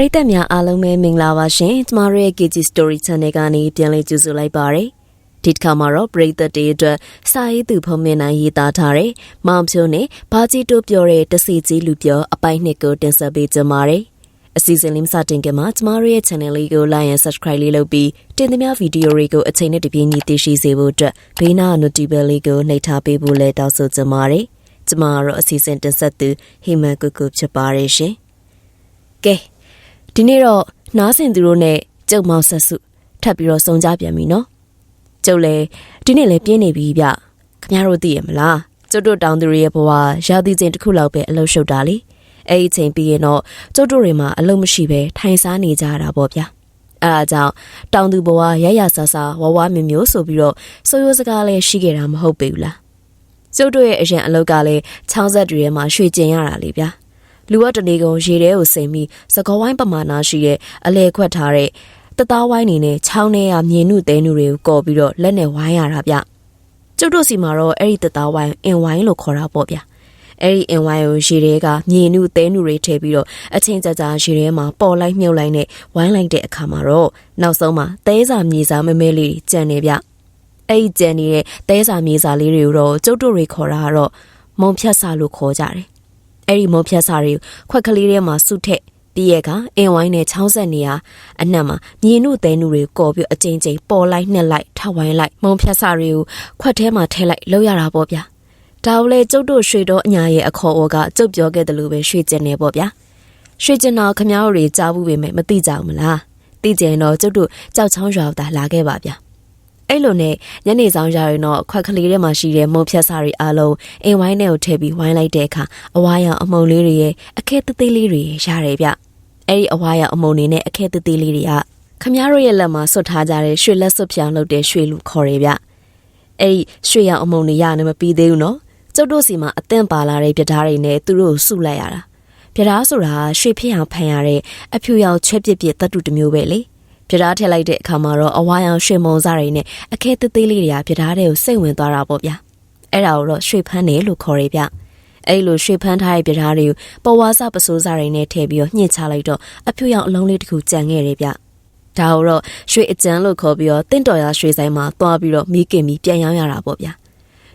ရိသတ်များအားလုံးပဲမင်္ဂလာပါရှင်ကျမတို့ရဲ့ KG Story Channel ကနေပြန်လည်ကြိုဆိုလိုက်ပါရစေဒီတစ်ခါမှာတော့ပရိသတ်တွေအတွက်စာရေးသူဖုံးမြင်နိုင်ရေးသားထားတဲ့မောင်ဖြိုးနဲ့ဘာကြီးတို့ပြောတဲ့တစီကြီးလူပြောအပိုင်းနှစ်ကိုတင်ဆက်ပေးကြပါရစေအစီအစဉ်လေးမစတင်ခင်မှာကျမတို့ရဲ့ channel လေးကို like and subscribe လေးလုပ်ပြီးတင်သမျှဗီဒီယိုတွေကိုအချိန်နဲ့တပြေးညီသိရှိစေဖို့အတွက်ဘေးနား notification လေးကိုနှိပ်ထားပေးဖို့လည်းတောင်းဆိုကြပါရစေကျမကတော့အစီအစဉ်တင်ဆက်သူဟိမန်ကုကုဖြစ်ပါရရှင်ကဲ ဒီနေ့တော့နားဆင်သူတို့နဲ့ကျုပ်မောင်ဆက်စုထပ်ပြီးတော့စုံကြပြန်ပြီနော်ကျုပ်လည်းဒီနေ့လည်းပြင်းနေပြီဗျခင်ဗျားတို့သိရမလားကျုပ်တို့တောင်သူတွေရဲ့ဘဝရာသီချိန်တစ်ခုလောက်ပဲအလုပ်ရှုပ်တာလေအဲ့ဒီချိန်ပြီးရင်တော့ကျုပ်တို့တွေမှာအလုပ်မရှိပဲထိုင်စားနေကြတာပေါ့ဗျာအဲအားကြောင့်တောင်သူဘဝရရဆဆဝဝမျိုးမျိုးဆိုပြီးတော့ဆိုရိုးစကားလည်းရှိခဲ့တာမဟုတ်ပေဘူးလားကျုပ်တို့ရဲ့အရင်အလုပ်ကလည်းချောင်းဆက်တွေထဲမှာရွှေကျင်ရတာလေဗျာ လူဝတ်တနေကုန်ရေထဲကိုစိမ်ပြီးစကောဝိုင်းပမာဏရှိတဲ့အလဲခွက်ထားတဲ့တသားဝိုင်းနေနဲ့ချောင်းထဲကမြင်နုတဲနုတွေကိုကော်ပြီးတော့လက်နဲ့ဝိုင်းရတာဗျကျုပ်တို့စီမှာတော့အဲ့ဒီတသားဝိုင်းအင်ဝိုင်းလို့ခေါ်တာပေါ့ဗျာအဲ့ဒီအင်ဝိုင်းကိုရေထဲကမြင်နုတဲနုတွေထည့်ပြီးတော့အချင်းကြကြရေထဲမှာပေါ်လိုက်မြုပ်လိုက်နဲ့ဝိုင်းလိုက်တဲ့အခါမှာတော့နောက်ဆုံးမှာသဲစာမြေစာမဲမဲလေးကြံနေဗျအဲ့ဒီကြံနေတဲ့သဲစာမြေစာလေးတွေကိုတော့ကျုပ်တို့တွေခေါ်တာကတော့မုံဖြတ်စာလို့ခေါ်ကြတယ် အဲ့ဒီမုံဖြတ်စာတွေခွက်ကလေးထဲမှာစုထက်ပြီးရကအင်ဝိုင်းနဲ့ချောင်းဆက်နေရအနှံ့မှာမြင်နုသဲနုတွေကော်ပြီးအကြိမ်ကြိမ်ပေါ်လိုက်နှက်လိုက်ထဝိုင်းလိုက်မုံဖြတ်စာတွေကိုခွက်ထဲမှာထည့်လိုက်လောက်ရတာပေါ့ဗျာဒါကိုလေကျုပ်တို့ရွှေတော်အညာရဲ့အခေါ်အော်ကကျုပ်ပြောခဲ့တယ်လို့ပဲရွှေကျင်နေပေါ့ဗျာရွှေကျင်တော်ခမားတို့တွေကြားဘူးပေမဲ့မသိကြဘူးမလားသိကြရင်တော့ကျုပ်တို့ကြောက်ချောင်းရွာသာလာခဲ့ပါဗျာ အဲ့လိုနဲ့ညနေဆောင်ရရင်တော့ခွက်ကလေးထဲမှာရှိတဲ့မုံဖြတ်စာတွေအားလုံးအိမ်ဝိုင်းထဲကိုထည့်ပြီးဝိုင်းလိုက်တဲ့အခါအဝါရောင်အမုံလေးတွေရဲ့အခဲသေးသေးလေးတွေရတယ်ဗျအဲ့ဒီအဝါရောင်အမုံတွေနဲ့အခဲသေးသေးလေးတွေကခမားတို့ရဲ့လက်မှာဆွတ်ထားကြတဲ့ရွှေလက်စွပ်ဖြောင်လုပ်တဲ့ရွှေလူခေါ်ရဗျအဲ့ဒီရွှေရောင်အမုံတွေရနေမပြီးသေးဘူးနော်ကျုပ်တို့စီမှာအသင့်ပါလာတဲ့ပြဓာတ်တွေနဲ့သူတို့စုလိုက်ရတာပြဓာတ်ဆိုတာရွှေဖြစ်အောင်ဖန်ရတဲ့အဖြူရောင်ချွဲပြစ်ပြစ်တတ်တူတစ်မျိုးပဲလေ ပြဓာတ်ထည့်လိုက်တဲ့အခါမှာတော့အဝါရောင်ရွှေမုံစားတွေနဲ့အခဲသေးသေးလေးတွေကပြဓာတ်တွေကိုစိတ်ဝင်သွားတာပေါ့ဗျာအဲ့ဒါကိုတော့ရွှေဖန်းတယ်လို့ခေါ်ရဗျအဲ့လိုရွှေဖန်းထားတဲ့ပြဓာတ်တွေကိုပေါ်ဝါစပစိုးစားတွေနဲ့ထည့်ပြီးတော့ညှစ်ချလိုက်တော့အဖြူရောင်အလုံးလေးတစ်ခုကြံခဲ့တယ်ဗျဒါကိုတော့ရွှေအကျန်းလို့ခေါ်ပြီးတော့တင့်တော်ရရွှေဆိုင်မှာသွားပြီးတော့မိခင်ပြီးပြန်ရောင်းရတာပေါ့ဗျာ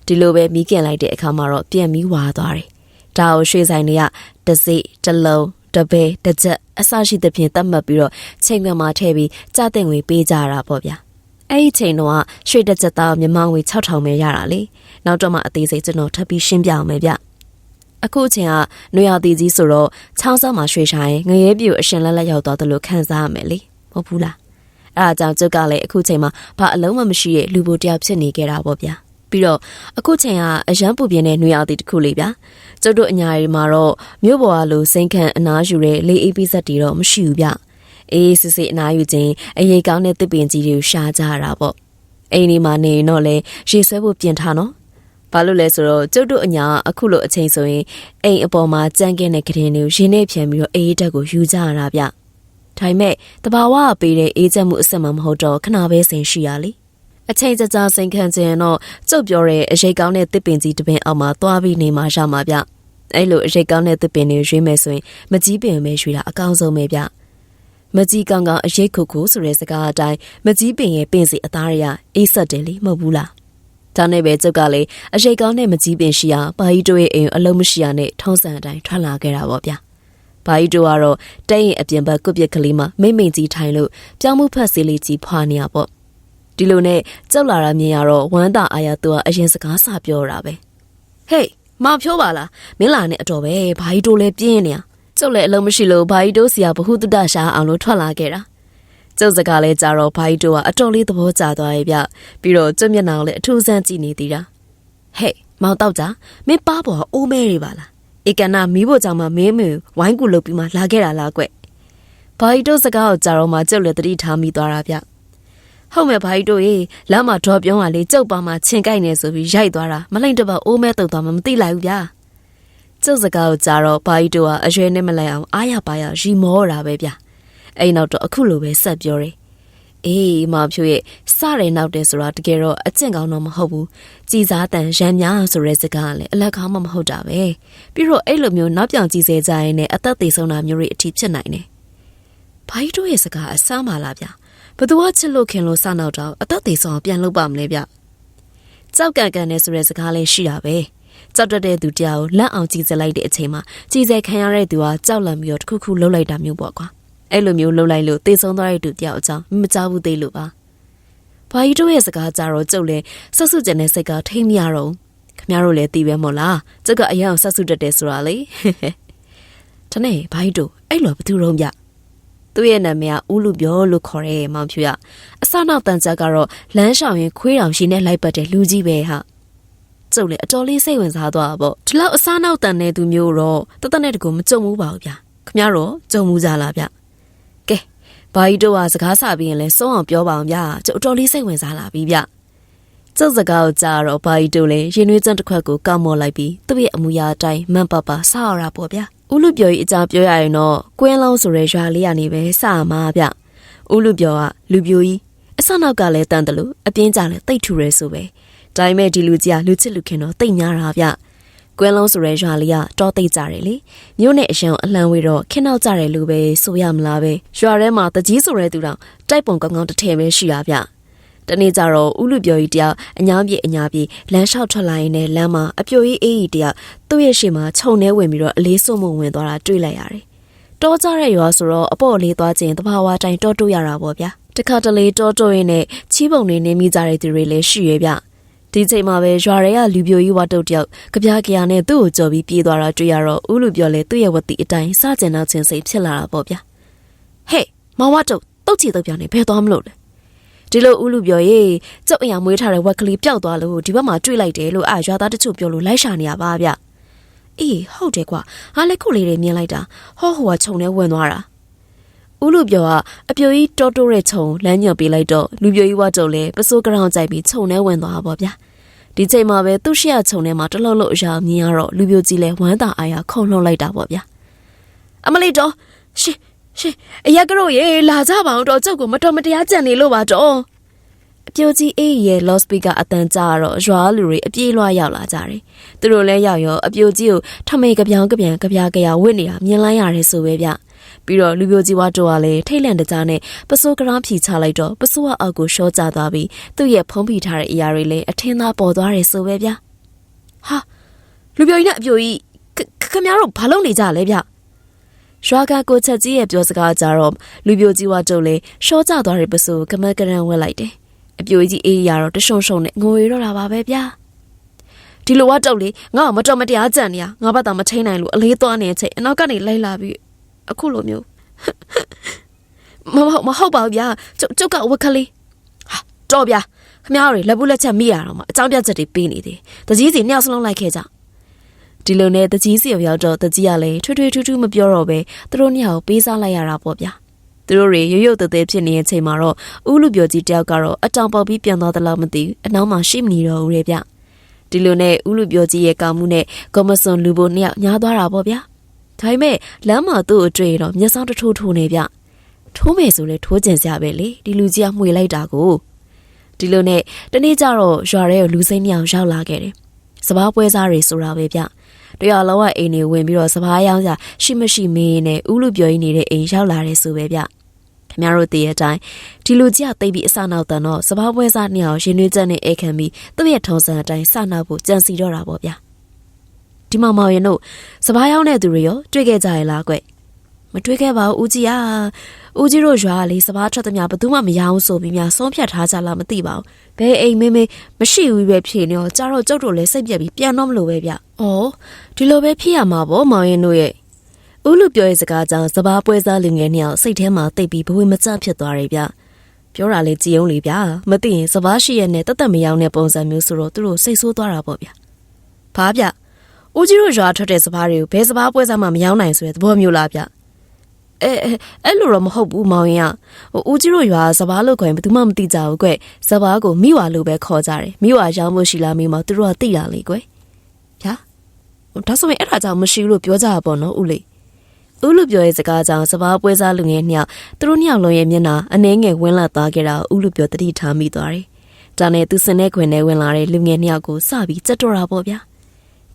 ဒီလိုပဲမိခင်လိုက်တဲ့အခါမှာတော့ပြန်ပြီးဝါသွားတယ်။ဒါကိုရွှေဆိုင်တွေကတစိတလုံး တပဲတကြက်အစရှိသဖြင့်တတ်မှတ်ပြီးတော့ချိန်ခွင်မှာထည့်ပြီးကြတဲ့ငွေပေးကြတာပေါ့ဗျာ။အဲ့ဒီချိန်တော့ရွှေတကြက်သားမြမငွေ6000ပဲရတာလေ။နောက်တော့မှအသေးစိတ်ကျွန်တော်ထပ်ပြီးရှင်းပြအောင်မယ်ဗျ။အခုအချိန်ကနွေရာသီကြီးဆိုတော့ချောင်းစားမှာရွှေဆိုင်ငရဲပြူအရှင်လက်လက်ရောက်သွားတယ်လို့ခံစားရမယ်လေမဟုတ်ဘူးလားအဲဒါကြောင့်ကျုပ်ကလည်းအခုချိန်မှာဘာအလုံးမမရှိတဲ့လူပိုတယောက်ဖြစ်နေကြတာပေါ့ဗျာပြီးတော့အခုချိန်ကအရန်ပူပြင်းတဲ့နှွေအောင်တီတစ်ခုလေးဗျာ ကျုပ်တို့အညာရီမှာတော့မြို့ပေါ်ကလိုစိမ့်ခန့်အနားယူတဲ့လေးအေးပိစက်တီတော့မရှိဘူးဗျအေးစစ်စစ်အနားယူခြင်းအရေးကောင်းတဲ့တစ်ပင်ကြီးတွေကိုရှားကြရတာပေါ့အိမ်ဒီမှာနေရင်တော့လေရေဆွဲဖို့ပြင်ထားနော်ဘာလို့လဲဆိုတော့ကျုပ်တို့အညာအခုလိုအချိန်ဆိုရင်အိမ်အပေါ်မှာကြမ်းကင်းတဲ့ကတင်တွေကိုရင်းနဲ့ဖြန်ပြီးတော့အေးတက်ကိုယူကြရတာဗျဒါပေမဲ့တဘာဝကပေးတဲ့အေးချက်မှုအစ်မမဟုတ်တော့ခဏပဲစိန်ရှိရလေ အချိန်ကြာကြာစိန်ခံခြင်းတော့ကျုပ်ပြောတဲ့အရေးကောင်းတဲ့တစ်ပင်ကြီးတစ်ပင်အောက်မှာသွားပြီးနေမှရမှာဗျအဲ့လိုအရေးကောင်းတဲ့တစ်ပင်တွေရွေးမယ်ဆိုရင်မကြီးပင်ပဲရွေးတာအကောင်းဆုံးပဲဗျမကြီးကောင်းကောင်းအရေးခုခုဆိုတဲ့စကားအတိုင်းမကြီးပင်ရဲ့ပင်စီအသားရအေးဆက်တယ်လေမဟုတ်ဘူးလားဒါနဲ့ပဲကျုပ်ကလည်းအရေးကောင်းတဲ့မကြီးပင်ရှိရာဘာကြီးတို့ရဲ့အိမ်အလုံးမရှိရနဲ့ထုံးစံအတိုင်းထွက်လာခဲ့တာပေါ့ဗျာဘာကြီးတို့ကတော့တဲ့ရင်အပြင်ဘက်ကုတ်ပြက်ကလေးမှာမိမ့်မိန်ကြီးထိုင်လို့ပြောင်းမှုဖက်စီလေးကြီးဖွာနေရပေါ့ ဒီလိုနဲ့ကြောက်လာတာမြင်ရတော့ဝမ်းသာအားရသူကအရင်စကားစပြောတာပဲဟေးမဖြိုးပါလားမင်းလာနဲ့အတော်ပဲဘာကြီးတို့လဲပြင်းနေရကျုပ်လည်းအလုံးမရှိလို့ဘာကြီးတို့စီကဘဟုတတရှာအောင်လို့ထွက်လာခဲ့တာကျုပ်စကားလဲကြတော့ဘာကြီးတို့ကအတော်လေးသဘောကျသွားရဲ့ဗျပြီးတော့ကျုပ်မျက်နှာကိုလည်းအထူးဆန်းကြည့်နေသေးတာဟေးမောင်တော့ကြမင်းပါပေါ်အိုးမဲတွေပါလားဧကနာမီးဖို့ကြောင့်မှမင်းမင်းဝိုင်းကူလုပ်ပြီးမှလာခဲ့တာလားကွဘာကြီးတို့စကားကိုကြားတော့မှကျုပ်လည်းတတိထားမိသွားတာဗျ ဟုတ်မဲ့ဘာကြီးတို့ရေလမ်းမှာဒေါ်ပြုံးကလေကျုပ်ပါမှာချင်ကြိုက်နေဆိုပြီးရိုက်သွားတာမလိမ့်တပတ်အိုးမဲတုံသွားမှမသိလိုက်ဘူးဗျာကျုပ်စကားကိုကြားတော့ဘာကြီးတို့ကအရွယ်နဲ့မလိုက်အောင်အားရပါရရီမောတာပဲဗျာအဲ့နောက်တော့အခုလိုပဲဆက်ပြောတယ်အေးမဖြိုးရဲ့စတယ်နောက်တယ်ဆိုတာတကယ်တော့အကျင့်ကောင်းတော့မဟုတ်ဘူးကြည်စားတန်ရမ်းများဆိုတဲ့စကားကလည်းအလက်ကောင်းမှမဟုတ်တာပဲပြီးတော့အဲ့လိုမျိုးနောက်ပြောင်ကြည့်စေကြရင်လည်းအသက်သေးဆုံးတာမျိုးတွေအထိဖြစ်နိုင်တယ်ဘာကြီးတို့ရဲ့စကားအဆမ်းပါလားဗျ ဘသူကချစ်လို့ခင်လို့စနောက်တော့အသက်သေးဆုံးပြန်လုပ်ပါမလဲဗျကြောက်ကန်ကန်နဲ့ဆိုတဲ့စကားလေးရှိတာပဲကြောက်တတ်တဲ့သူတရားကိုလက်အောင်ကြည့်စလိုက်တဲ့အချိန်မှာကြည်စဲခံရတဲ့သူကကြောက်လန့်ပြီးတော့တခုခုလှုပ်လိုက်တာမျိုးပေါ့ကွာအဲ့လိုမျိုးလှုပ်လိုက်လို့သေဆုံးသွားတဲ့သူတယောက်အကြောင်းမကြောက်ဘူးသေးလို့ပါဘာကြီးတို့ရဲ့စကားကြတော့ကြုတ်လဲဆွဆွကျန်တဲ့စိတ်ကထိမ့်မရတော့ခမတို့လည်းသိပဲမို့လားကျုပ်ကအရင်အောင်ဆက်ဆုတက်တယ်ဆိုတာလေတနေ့ဘာကြီးတို့အဲ့လိုဘသူတော့ဗျ သူ့ရဲ့နာမည်ကဦးလူပြောလို့ခေါ်ရဲမောင်ဖြူရအစနောက်တန်ချက်ကတော့လမ်းရှောင်ရင်ခွေးတောင်ရှိနဲ့လိုက်ပတ်တဲ့လူကြီးပဲဟာကျုပ်လည်းအတော်လေးစိတ်ဝင်စားသွားတာပေါ့ဒီလောက်အစနောက်တန်တဲ့သူမျိုးတော့တသက်နဲ့တကူမကြုံဘူးပါဘူးဗျခမရတော့ကြုံမှုကြလားဗျကဲဘာကြီးတို့ကစကားဆပြီးရင်လဲစုံအောင်ပြောပါအောင်ဗျကျုပ်အတော်လေးစိတ်ဝင်စားလာပြီဗျကျုပ်စကားကိုကြားတော့ဘာကြီးတို့လည်းရင်နှွေးစံတစ်ခွက်ကိုကောက်မော်လိုက်ပြီးသူ့ရဲ့အမူအရာအတိုင်းမန်ပပဆာရတာပေါ့ဗျာ ဦးလူပြော်ကြီးအကြပြောရရင်တော့ကွင်းလုံးဆိုရဲရွာလေးကနေပဲစမှာဗျဦးလူပြော်ကလူပြိုကြီးအစနောက်ကလည်းတန်တယ်လို့အပြင်းကြလည်းတိတ်ထူရဲဆိုပဲဒါပေမဲ့ဒီလူကြီးကလူချစ်လူခင်တော့တိတ်များတာဗျကွင်းလုံးဆိုရဲရွာလေးကတောသိတ်ကြတယ်လေမြို့နဲ့အရန်အလံဝေးတော့ခင်းနောက်ကြတယ်လို့ပဲဆိုရမလားပဲရွာထဲမှာတကြီးဆိုရဲသူတောင်တိုက်ပုံကောင်းကောင်းတစ်ထည်ပဲရှိရဗျ တနေ့ကျတော့ဥလူပြော်ကြီးတယောက်အညာပြေအညာပြေလမ်းလျှောက်ထွက်လာရင်လည်းလမ်းမှာအပြိုကြီးအေးကြီးတယောက်သူ့ရဲ့ရှေ့မှာခြုံထဲဝင်ပြီးတော့အလေးစုံမဝင်သွားတာတွေ့လိုက်ရတယ်။တောကြတဲ့ရွာဆိုတော့အပေါ့လေးသွားခြင်းတဘာဝတိုင်းတောတိုးရတာပေါ့ဗျာ။တခါတလေတောတိုးရင်းနဲ့ချီးပုံတွေနေမိကြတဲ့သူတွေလည်းရှိရဲ့ဗျ။ဒီချိန်မှာပဲရွာတွေကလူပြိုကြီးဝတ်တုတ်တယောက်ကြပြကြရနဲ့သူ့ကိုကြော်ပြီးပြေးသွားတာတွေ့ရတော့ဥလူပြော်လဲသူ့ရဲ့ဝတ်တီအတိုင်းစကြင်နောက်ချင်းစိတ်ဖြစ်လာတာပေါ့ဗျာ။ဟေးမောင်ဝတ်တုတ်တုတ်ချီတုတ်ပြောင်းနေဘယ်သွားမလို့လဲ။ ဒီလိုဦးလူပြောရေးကျုပ်အရာမွေးထားတဲ့ဝက်ကလေးပျောက်သွားလို့ဒီဘက်မှာတွေ့လိုက်တယ်လို့အာရွာသားတချို့ပြောလို့လိုက်ရှာနေရပါဗျအေးဟုတ်တယ်ကွာငါလည်းခုလေးတွေမြင်လိုက်တာဟောဟိုကခြုံထဲဝင်သွားတာဦးလူပြောကအပြိုကြီးတောတိုးတဲ့ခြုံလမ်းညွှန်ပေးလိုက်တော့လူပြိုကြီးဝါတုံလည်းပစိုးကရောင်ကြိုက်ပြီးခြုံထဲဝင်သွားပါဗျာဒီချိန်မှာပဲသူ့ရှေ့ခြုံထဲမှာတလုံးလုံးအရာမြင်ရတော့လူပြိုကြီးလည်းဝမ်းသာအားရခုန်လှုပ်လိုက်တာပေါ့ဗျာအမလေးတော့ရှင် ရှင်အရက်ကတော့ရေလာကြပါအောင်တော့ကျုပ်ကိုမတော်မတရားကြံနေလို့ပါတော့အပြိုကြီးအေးရဲ့ loud speaker အတန်ကြာတော့ရွာလူတွေအပြေးလွှားရောက်လာကြတယ်သူတို့လည်းရောက်ရောအပြိုကြီးကိုထမိတ်ကြပြောင်ကြပြန်ကြပြကြရဝစ်နေတာမြင်လိုက်ရတယ်ဆိုပဲဗျပြီးတော့လူပြိုကြီးဝါတော့ကလည်းထိတ်လန့်တကြားနဲ့ပစိုးကရားဖြီချလိုက်တော့ပစိုးကအောက်ကိုရှော့ကျသွားပြီးသူ့ရဲ့ဖုံးဖိထားတဲ့အရာတွေလည်းအထင်းသားပေါ်သွားတယ်ဆိုပဲဗျဟာလူပြိုကြီးနဲ့အပြိုကြီးခမရတို့ဘာလုပ်နေကြလဲဗျ ရွာကကိုချက်ကြီးရဲ့ပြောစကားကြတော့လူပြိုကြီးဝါတုတ်လေရှော့ကျသွားတဲ့ပစိုးကမကရန်ဝက်လိုက်တယ်။အပြိုကြီးအေးရတော့တရှုံရှုံနဲ့ငိုရတော့တာပါပဲဗျာ။ဒီလိုဝါတုတ်လေငါ့မတော်မတရားကြံနေရငါဘာသာမထိန်နိုင်လို့အလေးသွားနေတဲ့အချိန်အနောက်ကနေလိုက်လာပြီးအခုလိုမျိုးမဟုတ်မဟုတ်ပါဘူးဗျာကျုပ်ကျုပ်ကဝက်ကလေးဟာတော့ဗျာခမရတွေလက်ဘူးလက်ချက်မိရတော့မှအကြောင်းပြချက်တွေပေးနေတယ်။တကြီးစီနှစ်ယောက်စလုံးလိုက်ခဲ့ကြ။ ဒီလိုနဲ့တကြီးစီရောက်တော့တကြီးကလည်းထွေးထွေးထူးထူးမပြောတော့ပဲသူတို့ညောင်ပေးစားလိုက်ရတာပေါ့ဗျာသူတို့တွေရွရွတသေးဖြစ်နေတဲ့အချိန်မှာတော့ဦးလူပြောကြီးတယောက်ကတော့အတောင်ပေါက်ပြီးပြန်သွားသလားမသိဘူးအနောက်မှာရှိမနေတော့ဘူးလေဗျဒီလိုနဲ့ဦးလူပြောကြီးရဲ့ကောင်းမှုနဲ့ကော်မဆွန်လူဘိုနှစ်ယောက်ညားသွားတာပေါ့ဗျာဒါပေမဲ့လမ်းမှာသူ့အတွေ့တော့မျက်စောင်းတထိုးထိုးနေဗျထိုးမယ်ဆိုလဲထိုးကျင်စရာပဲလေဒီလူကြီးကမှွေလိုက်တာကိုဒီလိုနဲ့တနေ့ကျတော့ရွာထဲကိုလူစိမ့်မြောင်ရောက်လာခဲ့တယ်စပားပွဲစားတွေဆိုတာပဲဗျ တရားလုံးဝအိမ်နေဝင်ပြီးတော့စပားရောင်းကြရှိမရှိမင်းနဲ့ဥလူပြောရင်းနေတဲ့အိမ်ရောက်လာတယ်ဆိုပဲဗျခင်ဗျားတို့တည်တဲ့အတိုင်းဒီလူကြီးကတိတ်ပြီးအစနောက်တန်တော့စပားပွဲစားနှစ်ယောက်ရင်နှွေးချက်နဲ့အိတ်ခံပြီးသူ့ရဲ့ထုံစံအတိုင်းစနောက်ဖို့ကြံစီတော့တာပေါ့ဗျာဒီမှာမောင်ရင်တို့စပားရောင်းတဲ့သူတွေရောတွေ့ခဲ့ကြရလားကွ မတွေ့ခဲ့ပါဘူးဦးကြီးอ่ะဦးကြီးတို့ရွာလေးစပားထွက်သမျှဘယ်သူမှမရအောင်ဆိုပြီးများဆုံးဖြတ်ထားကြလားမသိပါဘူးဘယ်အိမ်မေးမေးမရှိဘူးပဲဖြေနေတော့ကြတော့ကျုပ်တို့လည်းစိတ်ပြက်ပြီးပြန်တော့မလို့ပဲဗျဩဒီလိုပဲဖြစ်ရမှာပေါ့မောင်ရင်တို့ရဲ့ဦးလူပြောရဲ့စကားကြောင့်စပားပွဲစားလူငယ်နှစ်ယောက်စိတ်ထဲမှာတိတ်ပြီးဘဝမကျဖြစ်သွားတယ်ဗျပြောတာလေကြည်အောင်လေဗျာမသိရင်စပားရှိရဲ့နဲ့တတ်တတ်မရောက်တဲ့ပုံစံမျိုးဆိုတော့သူတို့စိတ်ဆိုးသွားတာပေါ့ဗျဘာဗျဦးကြီးတို့ရွာထွက်တဲ့စပားတွေကိုဘယ်စပားပွဲစားမှမရောက်နိုင်ဆိုတဲ့သဘောမျိုးလားဗျ အဲအဲ့လိုတော့မဟုတ်ဘူးမောင်ရင်ကဟိုဦးကြီးတို့ရွာစပားလို့ခေါ်ရင်ဘယ်သူမှမသိကြဘူးကွစပားကိုမိဝါလို့ပဲခေါ်ကြတယ်မိဝါရောင်းဖို့ရှိလားမိမသူတို့ကသိတာလေကွဗျာဒါဆိုရင်အဲ့ဒါကြောင့်မရှိဘူးလို့ပြောကြတာပေါ့နော်ဦးလေးဦးလူပြောရဲ့စကားကြောင့်စပားပွဲစားလူငယ်နှစ်ယောက်သူတို့နှစ်ယောက်လုံးရဲ့မျက်နှာအနှဲငယ်ဝင်းလာသွားခဲ့တာဦးလူပြောတတိထားမိသွားတယ်ဒါနဲ့သူစင်တဲ့ခွင်ထဲဝင်လာတဲ့လူငယ်နှစ်ယောက်ကိုစပြီးကြက်တော့တာပေါ့ဗျာ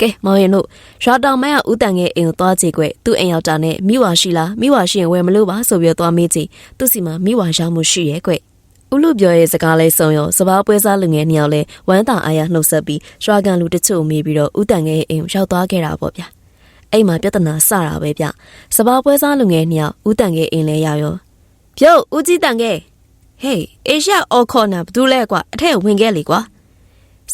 ကဲမောင်ရင်တို့ရွာတောင်မန်းကဦးတန်ငယ်အိမ်ကိုသွားကြည့်ကွသူ့အိမ်ရောက်တာနဲ့မိဝါရှိလားမိဝါရှိရင်ဝယ်မလို့ပါဆိုပြီးတော့သွားမေးကြည့်သူ့စီမှာမိဝါရောက်မှုရှိရဲ့ကွဦးလူပြောရဲ့စကားလေးဆုံးရောစပားပွဲစားလူငယ်နှစ်ယောက်လဲဝမ်းသာအားရနှုတ်ဆက်ပြီးရွာကန်လူတချို့မေးပြီးတော့ဦးတန်ငယ်အိမ်ကိုရောက်သွားခဲ့တာပေါ့ဗျာအိမ်မှာပြဿနာစတာပဲဗျစပားပွဲစားလူငယ်နှစ်ယောက်ဦးတန်ငယ်အိမ်လဲရောက်ရောပြုတ်ဦးကြီးတန်ငယ်ဟေးအေရှာအော်ခေါ်နာဘာလို့လဲကွာအထက်ဝင်ခဲ့လေကွာ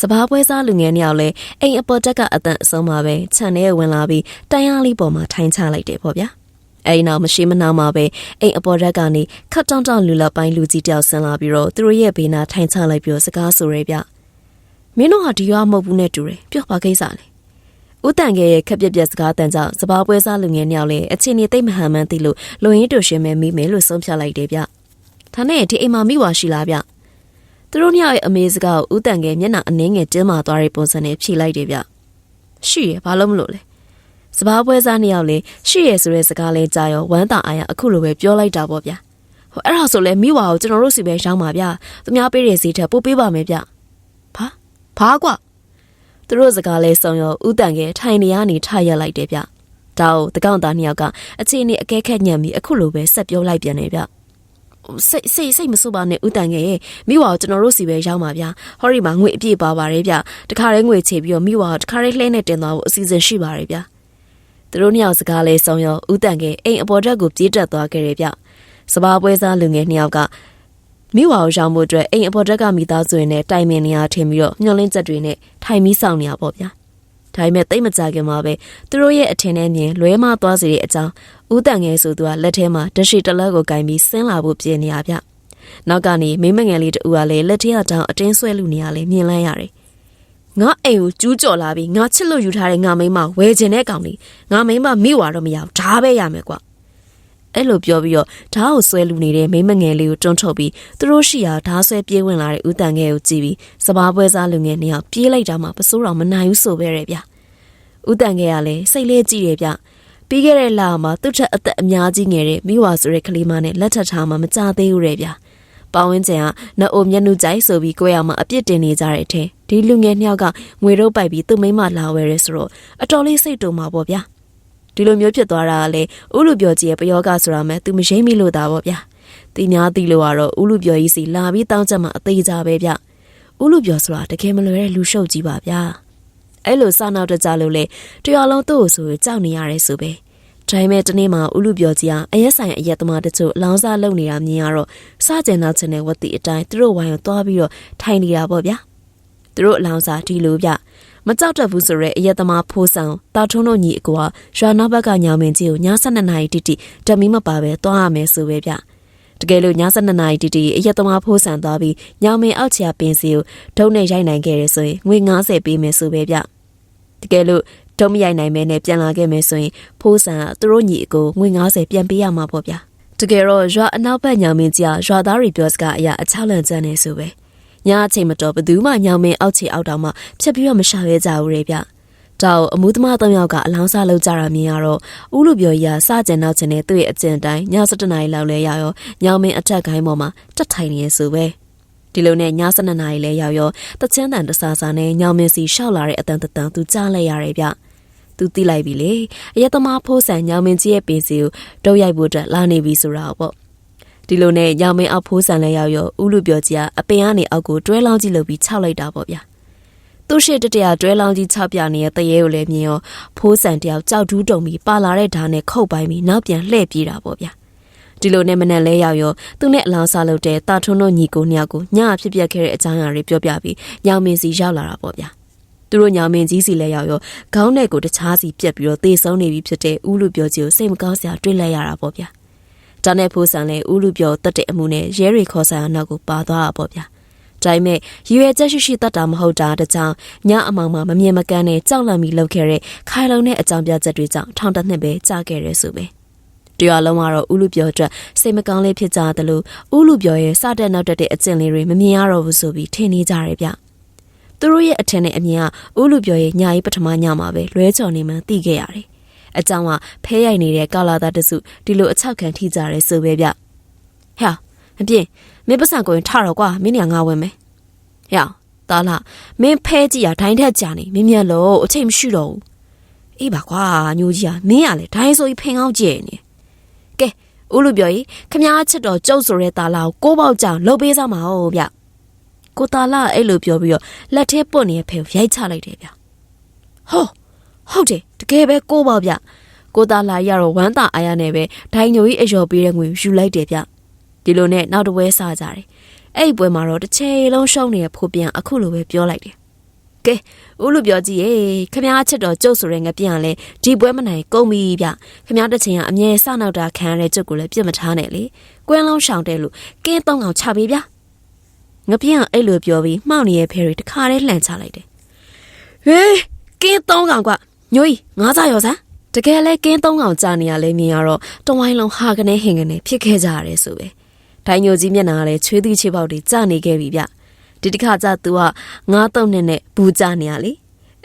စပားပွဲစားလူငယ်နှစ်ယောက်လဲအိမ်အပေါ်တက်ကအတန်အဆုံးမှာပဲခြံထဲဝင်လာပြီးတိုင်ရလေးပေါ်မှာထိုင်ချလိုက်တယ်ပေါ့ဗျာအဲ့နောက်မရှိမနှောင်းမှာပဲအိမ်အပေါ်ရက်ကနေခတ်တောင်းတောင်းလူလပိုင်းလူကြီးတယောက်ဆင်းလာပြီးတော့သူတို့ရဲ့ဘေးနာထိုင်ချလိုက်ပြီးတော့စကားဆိုရဲဗျမင်းတို့ဟာဒီရွာမဟုတ်ဘူးနဲ့တူတယ်ပြောပါကိစ္စလေဦးတန်ကဲရဲ့ခက်ပြက်ပြက်စကားတန်ကြောင့်စပားပွဲစားလူငယ်နှစ်ယောက်လည်းအချင်းနေသိမ့်မဟန်မှန်းသိလို့လူရင်းတူရှင်မဲမိမယ်လို့ဆုံးဖြတ်လိုက်တယ်ဗျဒါနဲ့ဒီအိမ်မှာမိဝါရှိလားဗျ သူတို့နှစ်ယောက်ရဲ့အမေစကားကိုဦးတန်ကဲမျက်နှာအနှင်းငယ်တင်းမာသွားတဲ့ပုံစံနဲ့ဖြေလိုက်တယ်ဗျရှိရဘာလို့မလို့လဲစပားပွဲစားနှစ်ယောက်လည်းရှိရဆိုတဲ့စကားလေးကြားရောဝမ်းသာအားရအခုလိုပဲပြောလိုက်တာပေါ့ဗျဟိုအဲ့ဒါဆိုလဲမိဝါကိုကျွန်တော်တို့စီပဲရောင်းပါဗျသူများပေးတဲ့ဈေးထက်ပို့ပေးပါမယ်ဗျဘာဘာကွာသူတို့စကားလဲဆုံးရောဥတန်ကဲထိုင်နေရနေထရက်လိုက်တယ်ဗျဒါကိုတကောင်သားနှစ်ယောက်ကအချင်းနေအကဲခက်ညံ့ပြီးအခုလိုပဲဆက်ပြောလိုက်ပြန်တယ်ဗျ စိတ်စိတ်စိတ်မဆိုးပါနဲ့ဥတန်ငယ်ရဲ့မိဝါကိုကျွန်တော်တို့စီပဲရောက်ပါဗျာဟောဒီမှာငွေအပြည့်ပါပါတယ်ဗျတခါတည်းငွေချေပြီးတော့မိဝါကိုတခါတည်းလှဲနဲ့တင်သွားဖို့အစီအစဉ်ရှိပါတယ်ဗျာသူတို့နှစ်ယောက်စကားလဲဆုံးရောဥတန်ငယ်အိမ်အပေါ်တက်ကိုပြေးတက်သွားခဲ့တယ်ဗျစပါးပွဲစားလူငယ်နှစ်ယောက်ကမိဝါကိုရောက်မှုအတွက်အိမ်အပေါ်တက်ကမိသားစုရင်းနဲ့တိုင်ပင်နေရထင်ပြီးတော့ညှော်လင်းချက်တွေနဲ့ထိုင်ပြီးစောင့်နေရပေါ့ဗျာ ဒါပေမဲ့တိတ်မကြခင်မှာပဲသူတို့ရဲ့အထင်နဲ့မြင်လွဲမသွားစေတဲ့အကြောင်းဦးတန်ငယ်ဆိုသူကလက်ထဲမှာတရှိတလက်ကိုကင်ပြီးဆင်းလာဖို့ပြင်နေရဗျနောက်ကနေမိမငယ်လေးတူကလည်းလက်ထဲအတောင်အတင်းဆွဲလူနေရလေမြင်လိုက်ရတယ်ငါအိမ်ကိုကျူးကျော်လာပြီးငါချစ်လို့ယူထားတဲ့ငါမိမဝယ်ခြင်းတဲ့ကောင်လေးငါမိမမိဝါတော့မရဘူးဒါပဲရမယ်ကွာ အဲ့လိုပြောပြီးတော့ဓာတ်ကိုဆွဲလူနေတဲ့မိမငယ်လေးကိုတွန်းထုတ်ပြီးသူတို့ရှိရာဓာတ်ဆွဲပြေးဝင်လာတဲ့ဦးတန်ငယ်ကိုကြည့်ပြီးစပားပွဲစားလူငယ်နှစ်ယောက်ပြေးလိုက်တာမှပစိုးတော်မနိုင်ဘူးဆိုပဲရဗျဦးတန်ငယ်ကလည်းစိတ်လေးကြည့်ရဗျပြီးခဲ့တဲ့လမှာသူ့ထက်အသက်အများကြီးငယ်တဲ့မိဝါဆိုတဲ့ကလေးမနဲ့လက်ထပ်ထားမှမကြသေးဘူးတဲ့ဗျပဝင်းကျန်ကနအိုမျက်နှုကြိုက်ဆိုပြီးကိုရမှာအပြစ်တင်နေကြတဲ့အထင်ဒီလူငယ်နှစ်ယောက်ကငွေတော့ပိုက်ပြီးသူ့မိမလာဝဲရဲဆိုတော့အတော်လေးစိတ်တုံမှာပေါ့ဗျာ ဒီလိုမျိုးဖြစ်သွားတာကလေဥလူပြောကြီးရဲ့ပယောဂဆိုတာမဲ့သူမရိမ့်မိလို့တာပေါ့ဗျာ။တီများတီလို့ကတော့ဥလူပြောကြီးစီလာပြီးတောင်းချက်မှအသေးကြပဲဗျ။ဥလူပြောဆိုတာတကယ်မလွယ်တဲ့လူရှုပ်ကြီးပါဗျာ။အဲ့လိုစနောက်တကြလို့လေတရားလုံးသူ့ကိုဆိုကြောက်နေရတယ်ဆိုပဲ။ဒါပေမဲ့တနေ့မှဥလူပြောကြီးကအရက်ဆိုင်အရက်သမားတချို့လောင်စားလုပ်နေတာမြင်ရတော့စကြင်နောက်ချင်တဲ့ဝတ်တီအတိုင်းသူတို့ဝိုင်းကိုသွားပြီးတော့ထိုင်နေတာပေါ့ဗျာ။သူတို့အလောင်စားဒီလိုဗျ။ မကြောက်တတ်ဘူးဆိုရဲအရက်သမားဖိုးဆောင်တာထုံးတို့ညီအကွာရွာနောက်ဘက်ကညောင်မင်းကြီးကိုည7နာရီတိတိတမီမပါပဲသွားရမယ်ဆိုပဲဗျတကယ်လို့ည7နာရီတိတိအရက်သမားဖိုးဆောင်သွားပြီးညောင်မင်းအောက်ချာပင်စီကိုဒုံနဲ့ရိုက်နိုင်ခဲ့ရဆိုရင်ငွေ90ပေးမယ်ဆိုပဲဗျတကယ်လို့ဒုံမရိုက်နိုင်မဲနဲ့ပြန်လာခဲ့မယ်ဆိုရင်ဖိုးဆောင်ကသူတို့ညီအကိုငွေ90ပြန်ပေးရမှာပေါ့ဗျတကယ်တော့ရွာအနောက်ဘက်ညောင်မင်းကြီးကရွာသားတွေပြောစကားအရာအချောက်လန့်ကျန်းနေဆိုပဲ။ ညအချိန်မတော်ဘသူမှညောင်မင်းအောက်ချီအောက်တောင်မှဖြတ်ပြီးတော့မရှာရဲကြဘူးလေဗျ။တောက်အမှုသမား၃ယောက်ကအလောင်းစားလုပ်ကြတာမြင်ရတော့ဥလူပြော်ကြီးကစကြင်နောက်ချင်တဲ့သူ့ရဲ့အကျင့်တိုင်းည7နာရီလောက်လဲရရောညောင်မင်းအထက်ခိုင်းပေါ်မှာတက်ထိုင်နေရဆိုပဲဒီလိုနဲ့ည7နာရီလဲရောက်ရောတချင်းတန်တဆာဆာနဲ့ညောင်မင်းစီရှောက်လာတဲ့အတန်တန်သူကြားလိုက်ရတယ်ဗျ။သူသိလိုက်ပြီလေအရက်သမားဖိုးဆန်ညောင်မင်းကြီးရဲ့ပင်စီကိုတုပ်ရိုက်ဖို့အတွက်လာနေပြီဆိုတာပေါ့ ဒီလိုနဲ့ရောင်မင်းအောက်ဖိုးဆန်လဲရောက်ရောဥလူပြောကြီးကအပင်ကနေအောက်ကိုတွဲလောင်းကြီးလုပ်ပြီးခြောက်လိုက်တာပေါ့ဗျာသူရှိတတရတွဲလောင်းကြီးခြောက်ပြနေတဲ့တရေကိုလည်းမြင်ရောဖိုးဆန်တယောက်ကြောက်တူးတုံပြီးပါလာတဲ့ဓာတ်နဲ့ခုတ်ပိုင်းပြီးနောက်ပြန်လှည့်ပြေးတာပေါ့ဗျာဒီလိုနဲ့မနဲ့လဲရောက်ရောသူနဲ့အလောင်းစားလုပ်တဲ့တာထွန်းတို့ညီကိုနှစ်ယောက်ကိုညအဖြစ်ပြက်ခဲ့တဲ့အကြောင်းအရာတွေပြောပြပြီးညောင်မင်းစီရောက်လာတာပေါ့ဗျာသူတို့ညောင်မင်းကြီးစီလဲရောက်ရောခေါင်းနဲ့ကိုတခြားစီပြက်ပြီးတော့သေဆုံးနေပြီဖြစ်တဲ့ဥလူပြောကြီးကိုစိတ်မကောင်းစရာတွေ့လိုက်ရတာပေါ့ဗျာ ဒါနဲ့ဖိုးဆန်လည်းဥလူပြောတက်တဲ့အမှုနဲ့ရဲတွေခေါ်ဆိုင်အောင်နောက်ကိုပါသွားတာပေါ့ဗျာဒါပေမဲ့ရွယ်ချက်ရှိရှိတတ်တာမဟုတ်တာတကြောင်ညအမောင်မှာမမြင်မကန်းနဲ့ကြောက်လန့်ပြီးလှုပ်ခဲ့တဲ့ခိုင်လုံတဲ့အကြောင်းပြချက်တွေကြောင့်ထောင်တစ်နှစ်ပဲကြာခဲ့ရဲဆိုပဲတရားလုံးကတော့ဥလူပြောအတွက်စိတ်မကောင်းလေးဖြစ်ကြတယ်လို့ဥလူပြောရဲ့စတဲ့နောက်တက်တဲ့အကျင့်လေးတွေမမြင်ရတော့ဘူးဆိုပြီးထင်နေကြတယ်ဗျသူတို့ရဲ့အထင်နဲ့အမြင်ကဥလူပြောရဲ့ညာရေးပထမညမှာပဲလွဲချော်နေမှသိခဲ့ရတယ် အကြောင်းကဖဲရိုက်နေတဲ့ကာလာသားတစုဒီလိုအချောက်ခံထိကြရဲဆိုပဲဗျဟဲ့မပြင်းမင်းပတ်စံကိုရင်ထတော့ကွာမင်းနေငါဝင်မယ်ဟဲ့တာလာမင်းဖဲကြည့်ရဒိုင်းထက်ကြာနေမြင်မြတ်လို့အချိန်မရှိတော့ဘူးအေးပါကွာညိုကြီးကမင်းကလေဒိုင်းဆိုပြီးဖင်အောင်ကျဲနေကဲဦးလူပြောကြီးခမားချစ်တော်ကျုပ်ဆိုတဲ့တာလာကိုကိုပေါက်ကြောင်လှုပ်ပေးစမ်းပါဦးဗျကိုတာလာအဲ့လိုပြောပြီးတော့လက်ထဲပွတ်နေတဲ့ဖဲကိုရိုက်ချလိုက်တယ်ဗျဟော ဟုတ်တယ်တကယ်ပဲကိုပေါက်ဗျကိုတာလာရတော့ဝမ်းသာအားရနဲ့ပဲဒိုင်းညိုကြီးအလျော်ပေးတဲ့ငွေယူလိုက်တယ်ဗျဒီလိုနဲ့နောက်တစ်ပွဲစားကြတယ်အဲ့ဒီပွဲမှာတော့တစ်ချိန်လုံးရှုံးနေတဲ့ဖိုးပြန်အခုလိုပဲပြောလိုက်တယ်ကဲဦးလူပြောကြည့်ရေခမားချစ်တော်ကျုပ်ဆိုတဲ့ငပြန်လဲဒီပွဲမနိုင်ကုန်ပြီဗျခမားတစ်ချိန်ကအမြဲစနောက်တာခံရတဲ့ကျုပ်ကိုလည်းပြစ်မထားနဲ့လေကွင်းလုံးရှောင်တဲ့လို့ကင်းသုံးကောင်ချပေးဗျငပြန်ကအဲ့လိုပြောပြီးမှောက်နေတဲ့ဖဲရီတခါတည်းလှန်ချလိုက်တယ်ဟေးကင်းသုံးကောင်က ညိုကြီးငါးစားရောစမ်းတကယ်လဲကင်းသုံးကောင်ကြာနေရလဲမြင်ရတော့တဝိုင်းလုံးဟာကနေဟင်ကနေဖြစ်ခဲ့ကြရတယ်ဆိုပဲဒိုင်ညိုကြီးမျက်နှာကလည်းချွေးသီးချေပေါက်တွေကြာနေခဲ့ပြီဗျဒီတစ်ခါကျသူကငါးတုံနဲ့နဲ့ဘူးကြာနေရလေ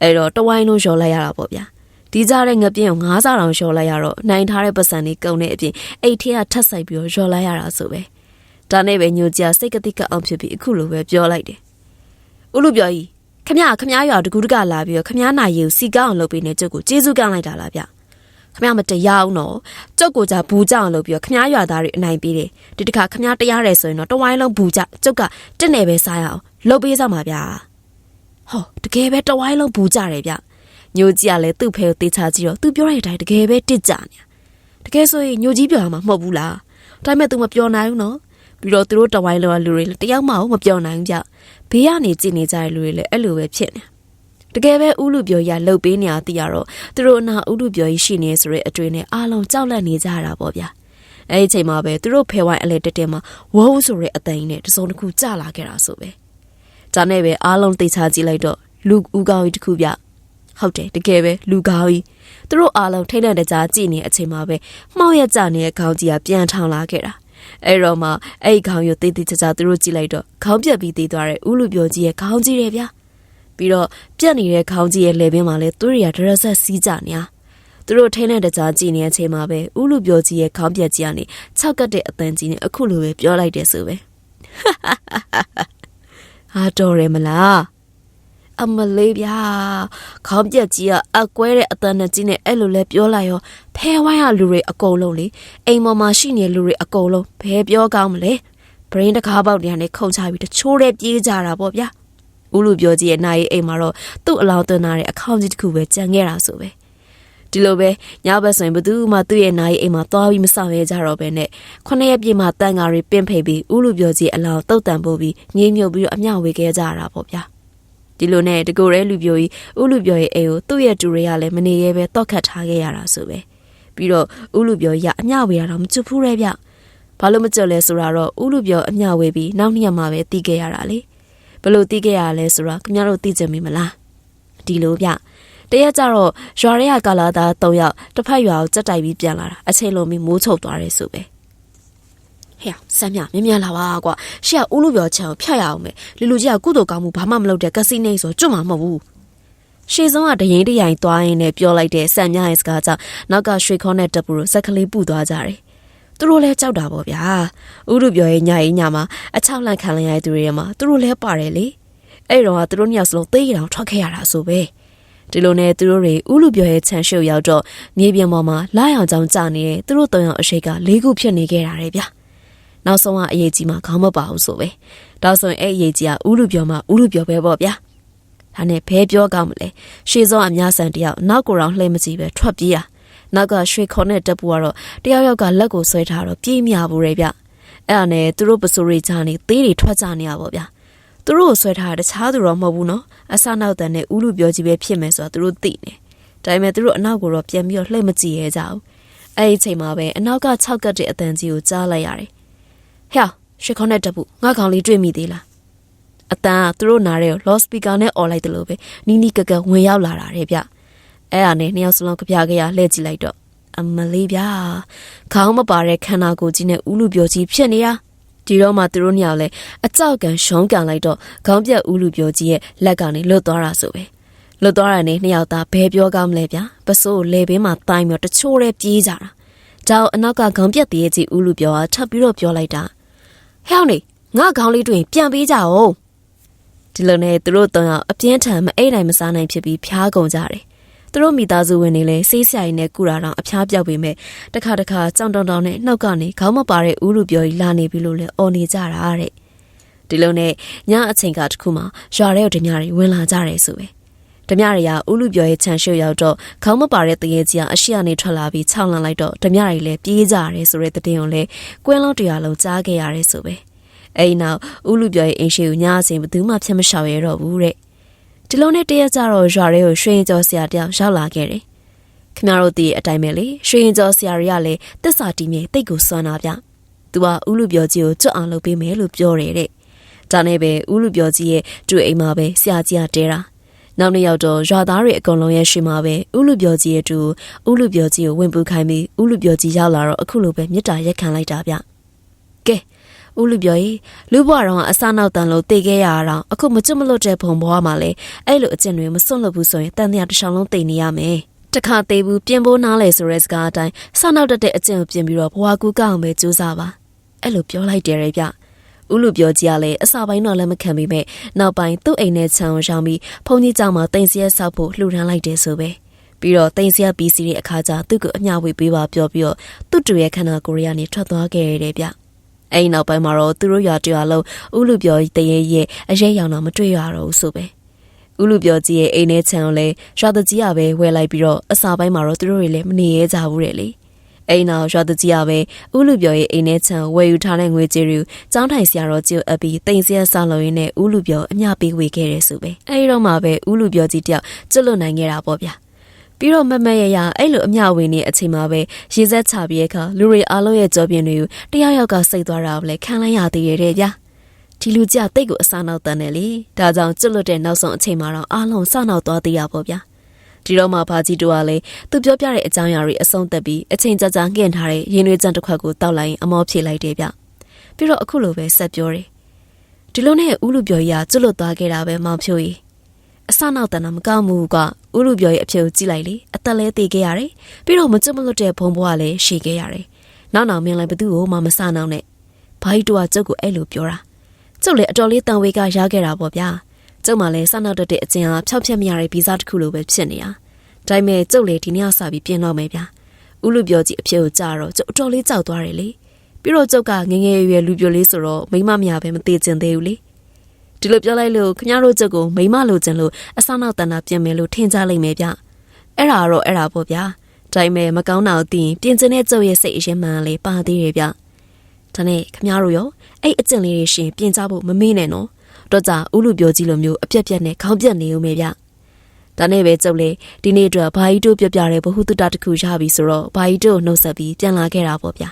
အဲ့တော့တဝိုင်းလုံးလျှော်လိုက်ရတာပေါ့ဗျာဒီကြတဲ့ငပြင်းကိုငါးစားတောင်လျှော်လိုက်ရတော့နိုင်ထားတဲ့ပတ်စံတွေကုန်တဲ့အပြင်အိတ်ထဲကထပ်ဆိုင်ပြီးတော့လျှော်လိုက်ရတာဆိုပဲဒါနဲ့ပဲညိုကြီးစိတ်ကတိကအောင်ဖြစ်ပြီးအခုလိုပဲပြောလိုက်တယ်ဥလူပြောကြီး ခမရခမရရွာတကူတကလာပြီးတော့ခမရနိုင်ရီကိုစီကောင်းအောင်လုပ်ပေးနေကျုပ်ကိုကျေးဇူးကမ်းလိုက်တာလားဗျခမရမတရားအောင်တော့ကျုပ်ကိုကြဘူးကြအောင်လုပ်ပြီးတော့ခမရရွာသားတွေအနိုင်ပေးတယ်ဒီတစ်ခါခမရတရားတယ်ဆိုရင်တော့တဝိုင်းလုံးဘူးကြကျုပ်ကတက်နေပဲစားရအောင်လုပ်ပေးစမ်းပါဗျာဟောတကယ်ပဲတဝိုင်းလုံးဘူးကြတယ်ဗျညိုကြီးကလည်းသူ့ဖဲကိုတေးချကြည့်တော့သူပြောတဲ့အတိုင်းတကယ်ပဲတစ်ကြနေတကယ်ဆိုရင်ညိုကြီးပြောရမှာမဟုတ်ဘူးလားဒါပေမဲ့ तू မပြောနိုင်ဘူးနော် ပြီးတော့သူတို့တဝိုင်းလုံးကလူတွေလည်းတယောက်မှမပြောနိုင်ကြဘေးကနေကြည့်နေကြတဲ့လူတွေလည်းအဲ့လိုပဲဖြစ်နေတကယ်ပဲဥလူပြောရလှုပ်ပေးနေရသိရတော့သူတို့အနာဥလူပြောကြီးရှိနေဆိုတဲ့အတွေ့နဲ့အားလုံးကြောက်လန့်နေကြတာပေါ့ဗျာအဲ့ဒီအချိန်မှာပဲသူတို့ဖဲဝိုင်းအလဲတက်တက်မှာဝုန်းဆိုတဲ့အသိနဲ့တစုံတစ်ခုကြလာခဲ့တာဆိုပဲဒါနဲ့ပဲအားလုံးသိချကြည့်လိုက်တော့လူဦးကောင်းကြီးတစ်ခုဗျဟုတ်တယ်တကယ်ပဲလူကောင်းကြီးသူတို့အားလုံးထိတ်လန့်တကြားကြည့်နေတဲ့အချိန်မှာပဲမှောက်ရကြနေတဲ့ခေါင်းကြီးကပြန်ထောင်လာခဲ့တာ အဲ့တော့မှအဲ့ဒီခေါင်းရုပ်တိတ်တိတ်ချာချာသူတို့ကြည့်လိုက်တော့ခေါင်းပြက်ပြီးသေးသွားတဲ့ဥလူပြောကြီးရဲ့ခေါင်းကြီးတယ်ဗျာပြီးတော့ပြက်နေတဲ့ခေါင်းကြီးရဲ့လေပင်မှာလဲသူတို့ရဒရဆက်စီးကြနေသူတို့ထိန်းတဲ့တကြားကြည့်နေတဲ့အချိန်မှာပဲဥလူပြောကြီးရဲ့ခေါင်းပြက်ကြီးကနေ၆ကတ်တဲ့အတန်ကြီးနဲ့အခုလိုပဲပြောလိုက်တယ်ဆိုပဲဟာတော်ရမလား အမလေးဗျာခေါင်းပြက်ကြီးကအကွဲတဲ့အတန်နဲ့ကြီးနဲ့အဲ့လိုလဲပြောလိုက်ရောဖဲဝိုင်းရလူတွေအကုန်လုံးလေအိမ်ပေါ်မှာရှိနေတဲ့လူတွေအကုန်လုံးဘယ်ပြောကောင်းမလဲ brain တကားပေါက်တွေကနေခုန်ချပြီးတချိုးတဲ့ပြေးကြတာပေါ့ဗျာဦးလူပြောကြီးရဲ့နိုင်အိမ်မှာတော့သူ့အလောင်းသွင်းထားတဲ့အခေါင်းကြီးတစ်ခုပဲကြံခဲ့တာဆိုပဲဒီလိုပဲညဘက်ဆိုရင်ဘသူမှသူ့ရဲ့နိုင်အိမ်မှာသွားပြီးမဆောင်ရဲကြတော့ပဲနဲ့ခုနှစ်ရက်ပြည့်မှတန်ဃာတွေပင့်ဖိတ်ပြီးဦးလူပြောကြီးအလောင်းတုတ်တန်ပို့ပြီးငြိမ်မြုပ်ပြီးတော့အမျှဝေခဲ့ကြရတာပေါ့ဗျာ ဒီလိုနဲ့တကူရဲလူပြိုကြီးဦးလူပြိုရဲ့အိမ်ကိုသူ့ရဲ့တူတွေကလည်းမနေရဲပဲတောက်ခတ်ထားခဲ့ရတာဆိုပဲပြီးတော့ဦးလူပြိုကြီးကအမျှဝေရတော့မချွတ်ဘူးရဲဗျဘာလို့မကြွလဲဆိုတာတော့ဦးလူပြိုအမျှဝေပြီးနောက်နှစ်ရက်မှပဲတီးခဲ့ရတာလေဘလို့တီးခဲ့ရလဲဆိုတော့ခင်ဗျားတို့သိကြမိမလားဒီလိုဗျတရက်ကြတော့ရွာရဲကကာလာသား၃ယောက်တစ်ဖက်ရွာကိုကြက်တိုက်ပြီးပြန်လာတာအချိန်လုံးပြီးမိုးချုပ်သွားတယ်ဆိုပဲ ဟဲ့ဆမ်းမြမြမြလာပါကွာရှေ့ကဦးလူပြောချန်ကိုဖျက်ရအောင်မယ်လူလူကြီးကကုသိုလ်ကောင်းမှုဘာမှမလုပ်တဲ့ကစီနေဆိုကျွတ်မှာမဟုတ်ဘူးရှေ့ဆုံးကဒရင်တရိုင်သွားရင်းနဲ့ပြောလိုက်တဲ့ဆမ်မြရဲ့စကားကြောင့်နောက်ကရွှေခေါနဲ့တပ်ပူတို့ဇက်ကလေးပူသွားကြတယ်သူတို့လည်းကြောက်တာပေါ့ဗျာဥရုပြောရဲ့ညရင်ညမှာအချောက်လန့်ခံလိုက်ရတဲ့သူတွေမှာသူတို့လည်းပါတယ်လေအဲ့တော့ကသူတို့နှစ်ယောက်စလုံးသိရအောင်ထွက်ခဲ့ရတာဆိုပဲဒီလိုနဲ့သူတို့တွေဥလူပြောရဲ့ခြံရှုပ်ရောက်တော့မြေပြင်ပေါ်မှာလာရောင်ကြောင်ကျနေတဲ့သူတို့သုံးယောက်အရှိကလေးခုဖြစ်နေခဲ့တာတဲ့ဗျာ နောက်ဆုံးကအရေးကြီးမှခေါင်းမပါဘူးဆိုပဲဒါဆိုရင်အဲ့အရေးကြီးကဥလူပြောမှဥလူပြောပဲပေါ့ဗျာဒါနဲ့ဘဲပြောကောင်းမလဲရှေ့ဆုံးအများဆန်တယောက်နောက်ကိုယ်တော်လှည့်မကြည့်ပဲထွက်ပြေးရနောက်ကရွှေခေါနဲ့တက်ပူကတော့တယောက်ယောက်ကလက်ကိုဆွဲထားတော့ပြေးမြဘူးရဲ့ဗျအဲ့ဒါနဲ့သူတို့ပစိုးရိချာနေသေးတွေထွက်ကြနေရပါဗျသူတို့ကိုဆွဲထားတာတခြားသူတော့မဟုတ်ဘူးနော်အဆနောက်တန်နဲ့ဥလူပြောကြီးပဲဖြစ်မယ်ဆိုတော့သူတို့သိနေဒါပေမဲ့သူတို့အနောက်ကိုတော့ပြန်ပြီးတော့လှည့်မကြည့်ရဲကြဘူးအဲ့ဒီအချိန်မှာပဲအနောက်က6ကတ်တဲ့အတန်ကြီးကိုကြားလိုက်ရတယ် ဟဲ့ရွှေခေါနဲ့တက်ပူငါကောင်လေးတွေ့မိသေးလားအတန်ကသူတို့နားရဲကိုလော့စပီကာနဲ့អော်လိုက်တယ်လို့ပဲနီးနီးကကဝင်ရောက်လာတာတဲ့ဗျအဲ့ဒါနဲ့နှစ်ယောက်စလုံးကြပြကြရလှည့်ကြည့်လိုက်တော့အမလေးဗျာခေါင်းမပါတဲ့ခန္ဓာကိုယ်ကြီးနဲ့ဥလူပြောကြီးဖြစ်နေရဒီတော့မှသူတို့ညောင်လဲအကြောက်ကန်ရှုံးကန်လိုက်တော့ခေါင်းပြက်ဥလူပြောကြီးရဲ့လက်ကနေလွတ်သွားတာဆိုပဲလွတ်သွားတာနဲ့နှစ်ယောက်သားဘဲပြောကောင်းမလဲဗျာပစိုးလေပင်မှာတိုင်းပြီးတချိုးရဲပြေးကြတာဒါအနောက်ကခေါင်းပြက်တည်းရဲ့ကြီးဥလူပြောကထပ်ပြီးတော့ပြောလိုက်တာ ဟဲ့နေငါခေါင်းလေးတွေ့ပြန်ပေးကြအောင်ဟဒီလိုနဲ့သူတို့သုံးယောက်အပြင်းထန်မအိတ်နိုင်မစားနိုင်ဖြစ်ပြီးဖျားကုန်ကြတယ်သူတို့မိသားစုဝင်တွေလည်းဆေးဆရာကြီးနဲ့ကုတာတော့အဖျားပြောက်ပေမဲ့တခါတခါကြောင်တောင်တောင်နဲ့နှုတ်ကနေခေါင်းမပါတဲ့ဥလူပြောကြီးလာနေပြီလို့လည်းအော်နေကြတာတဲ့ဒီလိုနဲ့ညအချိန်ကတခုမှရွာထဲကိုဓမြတွေဝင်လာကြတယ်ဆိုပဲ ဓမြတွေကဥလူပြောရဲ့ခြံရှုပ်ရောက်တော့ခေါင်းမပါတဲ့တရေကြီးကအရှိအနေထွက်လာပြီးခြောက်လန့်လိုက်တော့ဓမြတွေလည်းပြေးကြရတယ်ဆိုတဲ့တဲ့င်းကိုလည်းကွင်းလုံးတရားလုံးကြားခဲ့ရတယ်ဆိုပဲအဲ့နောက်ဥလူပြောရဲ့အင်းရှိကိုညအချိန်ဘယ်သူမှဖြစ်မလျှောက်ရတော့ဘူးတဲ့ဒီလိုနဲ့တရက်ကြတော့ရွာထဲကိုရွှေရင်ကျော်ဆရာတယောက်ရောက်လာခဲ့တယ်ခင်ဗျားတို့ဒီအတိုင်းပဲလေရွှေရင်ကျော်ဆရာတွေကလည်းတစ္ဆာတီးမြေတိတ်ကိုစွမ်းတာဗျသူကဥလူပြောကြီးကိုကြွအောင်လုပ်ပေးမယ်လို့ပြောတယ်တဲ့ဒါနဲ့ပဲဥလူပြောကြီးရဲ့တွေ့အိမ်မှာပဲဆရာကြီးကတဲတာ နောက်နေ့ရောက်တော့ရွာသားတွေအကုန်လုံးရဲ့ရှိမှာပဲဥလူပြောကြီးရဲ့တူဥလူပြောကြီးကိုဝင်ပူခိုင်းပြီးဥလူပြောကြီးရောက်လာတော့အခုလိုပဲမြစ်တာရက်ခံလိုက်တာဗျကဲဥလူပြောကြီးလူဘွားတော်ကအစနောက်တန်လို့တေခဲ့ရအောင်အခုမကျွတ်မလွတ်တဲ့ဘုံဘွားမှာလဲအဲ့လိုအကျင့်တွေမစွန့်လွတ်ဘူးဆိုရင်တန်တရားတစ်ချောင်းလုံးတိတ်နေရမယ်တခါသေးဘူးပြင်ပိုးနားလေဆိုတဲ့စကားအတိုင်းစနောက်တက်တဲ့အကျင့်ကိုပြင်ပြီးတော့ဘွားကူကောက်အောင်ပဲကြိုးစားပါအဲ့လိုပြောလိုက်တယ်ရဗျ ဦးလူပြောကြီးကလည်းအစပိုင်းတော့လက်မခံပေမဲ့နောက်ပိုင်းသူ့အိမ်နဲ့ခြံကိုရောက်ပြီးဖုန်ကြီးကြောင့်မှတင်စရက်ဆောက်ဖို့လှူဒန်းလိုက်တယ်ဆိုပဲပြီးတော့တင်စရက်ပစ္စည်းတွေအခါကျသူ့ကိုအမျှဝေပေးပါပြောပြီးတော့သူ့တူရဲ့ခန္ဓာကိုယ်ရကနေထွက်သွားခဲ့ရတယ်ဗျအဲ့နောက်ပိုင်းမှာတော့သူတို့ရွာတရွာလုံးဥလူပြောကြီးတရေရဲ့အရေးရောင်တော့မတွေ့ရတော့ဘူးဆိုပဲဥလူပြောကြီးရဲ့အိမ်ထဲခြံကိုလည်းရွာသူကြီးကပဲဝယ်လိုက်ပြီးတော့အစာပိုင်းမှာတော့သူတို့တွေလည်းမနေရကြဘူးတဲ့လေ အိမ်နောက်ရွာတကြီးကပဲဥလူပြောရဲ့အိမ်နဲ့ခြံဝယ်ယူထားတဲ့ငွေကြေးတွေကျောင်းထိုင်ဆရာတော်ကြီးအပ်ပြီးတိမ်စရဆောက်လုပ်ရင်းနဲ့ဥလူပြောအမျှပေးဝေခဲ့တယ်ဆိုပဲအဲဒီတော့မှပဲဥလူပြောကြီးတယောက်ကျွတ်လွတ်နိုင်ခဲ့တာပေါ့ဗျာပြီးတော့မမရရအဲ့လိုအမျှဝေနေအချိန်မှာပဲရေစက်ချပြီးအခါလူတွေအားလုံးရဲ့ကြောပြင်းတွေကိုတယောက်ယောက်ကစိတ်သွားတာကိုလည်းခံလိုက်ရသေးရဲ့တဲ့ဗျာဒီလူကြတိတ်ကိုအစားနောက်တန်းတယ်လေဒါကြောင့်ကျွတ်လွတ်တဲ့နောက်ဆုံးအချိန်မှာတော့အားလုံးစနောက်သွားသေးရပေါ့ဗျာ ဒီတော့မှဘာကြီးတို့ကလည်းသူပြောပြတဲ့အကြောင်းအရာတွေအဆုံးသတ်ပြီးအချိန်ကြာကြာငှင့်ထားတဲ့ရင်တွေကြံတစ်ခွက်ကိုတောက်လိုက်ရင်အမောဖြေလိုက်တယ်ဗျပြီးတော့အခုလိုပဲဆက်ပြောတယ်ဒီလိုနဲ့ဥလူပြောကြီးကကျွတ်လွတ်သွားခဲ့တာပဲမောင်ဖြိုးကြီးအစနောက်တန်းတော့မကောင်းဘူးကဥလူပြောရဲ့အဖြူကြည့်လိုက်လေအသက်လဲသေးခဲ့ရတယ်ပြီးတော့မကျွတ်မလွတ်တဲ့ဘုံဘွားလည်းရှည်ခဲ့ရတယ်နောက်နောက်မင်းလည်းဘသူ့ကိုမှမဆနောက်နဲ့ဘာကြီးတို့ကကျုပ်ကိုအဲ့လိုပြောတာကျုပ်လည်းအတော်လေးတန်ဝေကရခဲ့တာပေါ့ဗျာ ကျုပ်မှလည်းစနောက်တတဲ့အကျဉ်းအားဖျောက်ဖျက်မရတဲ့ဗီဇတစ်ခုလိုပဲဖြစ်နေတာဒါပေမဲ့ကျုပ်လည်းဒီနေ့စပြီးပြင်တော့မယ်ဗျာဥလူပြောကြီးအဖြူကိုကြားတော့ကျုပ်အတော်လေးကြောက်သွားတယ်လေပြီးတော့ကျုပ်ကငငယ်ရွယ်လူပြိုလေးဆိုတော့မိမမရပဲမသေးကျင်သေးဘူးလေဒီလိုပြောလိုက်လို့ခင်ဗျားတို့ချက်ကိုမိမလိုချင်လို့အစနောက်တန်တာပြင်မယ်လို့ထင်ကြလိမ့်မယ်ဗျအဲ့ဒါတော့အဲ့ဒါပေါ့ဗျာဒါပေမဲ့မကောင်းတာကိုသိရင်ပြင်ကျင်တဲ့ကျုပ်ရဲ့စိတ်အရင်မှန်လေးပါသေးတယ်ဗျဒါနဲ့ခင်ဗျားတို့ရောအဲ့အကျင့်လေးတွေရှင်ပြင်ကြဖို့မမေ့နဲ့နော် တော့ကြဥလူပြောကြီးလိုမျိုးအပြက်ပြက်နဲ့ခေါင်းပြက်နေဦးမယ်ဗျဒါနဲ့ပဲကျုပ်လေဒီနေ့အတွက်ဘာကြီးတို့ပြပြတဲ့ဘ ഹു တုတတစ်ခုရပြီဆိုတော့ဘာကြီးတို့နှုတ်ဆက်ပြီးပြန်လာခဲ့တာပေါ့ဗျာ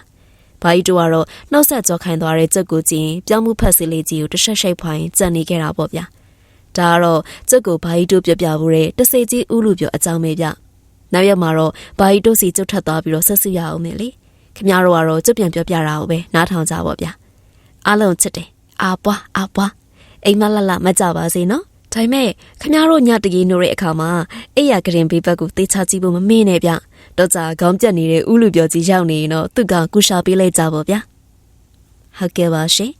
ဘာကြီးတို့ကတော့နှုတ်ဆက်ကြောခိုင်းသွားတဲ့ကြက်ကိုကြည့်ရင်ပြောင်းမှုဖက်စီလေးကြီးကိုတစ်ဆက်ရှိတ်ဖိုင်ကြံနေခဲ့တာပေါ့ဗျာဒါကတော့ကြက်ကိုဘာကြီးတို့ပြပြဖို့တဲ့တစိကြီးဥလူပြောအကြောင်းပဲဗျနောက်ရက်မှာတော့ဘာကြီးတို့စီကျုပ်ထက်သွားပြီးတော့ဆက်စုရအောင်မယ်လေခင်ဗျားတို့ကတော့ကြက်ပြန်ပြောပြတာကိုပဲနားထောင်ကြပါဗျာအားလုံးချစ်တယ်အာပွားအာပွား အိမ်မလလမကြပါစေနော်ဒါပေမဲ့ခမရတို့ညတကြီးနိုးတဲ့အခါမှာအိယာကရင်ဘေးဘက်ကိုသေချာကြည့်ဖို့မမေ့နဲ့ဗျတော့ကြာခေါင်းပြက်နေတဲ့ဥလူပြောကြီးရောက်နေရင်တော့သူကကုရှာပေးလိုက်ကြပါဗျဟုတ်ကဲ့ပါရှင်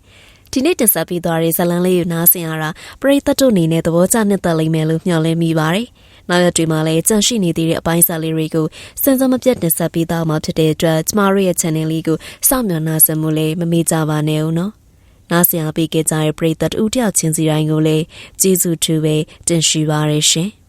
ဒီနေ့တင်ဆက်ပေးသွားတဲ့ဇလန်းလေးကိုနားဆင်ရတာပရိသတ်တို့အနေနဲ့သဘောကျနှစ်သက်လိမ့်မယ်လို့မျှော်လင့်မိပါတယ်နောက်ရက်တွေမှာလည်းကြန့်ရှိနေသေးတဲ့အပိုင်းစာလေးတွေကိုစင်စမပြတ်တင်ဆက်ပေးသွားမှာဖြစ်တဲ့အတွက်ကျမတို့ရဲ့ channel လေးကိုစောင့်မျှော်နှားဆင်မှုလေးမမေ့ကြပါနဲ့ဦးနော် နားဆင်ပေးကြတဲ့ပရိသတ်ဦးတယောက်ချင်းစီတိုင်းကိုလည်းကျေးဇူးတူပဲတင်ရှိပါရရှင်။